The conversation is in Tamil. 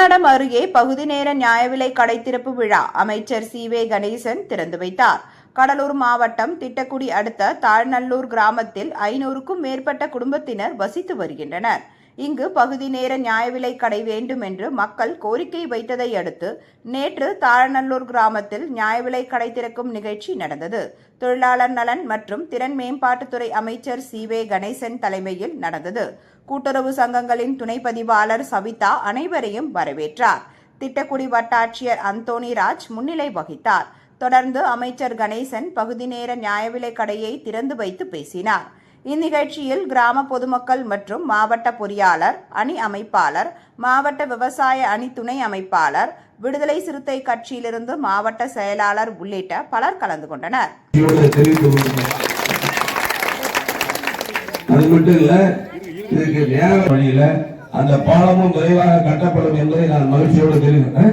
அருகே பகுதி நேர நியாய விலை கடை திறப்பு விழா அமைச்சர் சி வே கணேசன் திறந்து வைத்தார். கடலூர் மாவட்டம் திட்டக்குடி அடுத்த தாழ்நல்லூர் கிராமத்தில் ஐநூறுக்கும் மேற்பட்ட குடும்பத்தினர் வசித்து வருகின்றனர். இங்கு பகுதி நேர நியாய விலை கடை வேண்டும் என்று மக்கள் கோரிக்கை வைத்ததை அடுத்து நேற்று தாழநல்லூர் கிராமத்தில் நியாய விலை கடை திறக்கும் நிகழ்ச்சி நடந்தது. தொழிலாளர் நலன் மற்றும் திறன் மேம்பாட்டுத்துறை அமைச்சர் சி. வே. கணேசன் தலைமையில் நடந்தது. கூட்டுறவு சங்கங்களின் துணை பதிவாளர் சவிதா அனைவரையும் வரவேற்றார். திட்டக்குடி வட்டாட்சியர் அந்தோணி ராஜ் முன்னிலை வகித்தார். தொடர்ந்து அமைச்சர் கணேசன் பகுதி நேர நியாய விலை கடையை திறந்து வைத்து பேசினார். இந்நிகழ்ச்சியில் கிராம பொதுமக்கள் மற்றும் மாவட்ட பொறியாளர் அணி அமைப்பாளர் மாவட்ட விவசாய அணி துணை அமைப்பாளர் விடுதலை சிறுத்தை கட்சியிலிருந்து மாவட்ட செயலாளர் உள்ளிட்ட பலர் கலந்து கொண்டனர். அது மட்டும் இல்ல இதுக்கு நேர வழியில அந்த பாலமும் விரைவாக கட்டப்படும் என்பதை நான் மகிழ்ச்சியோடு தெரிவிக்கிறேன்.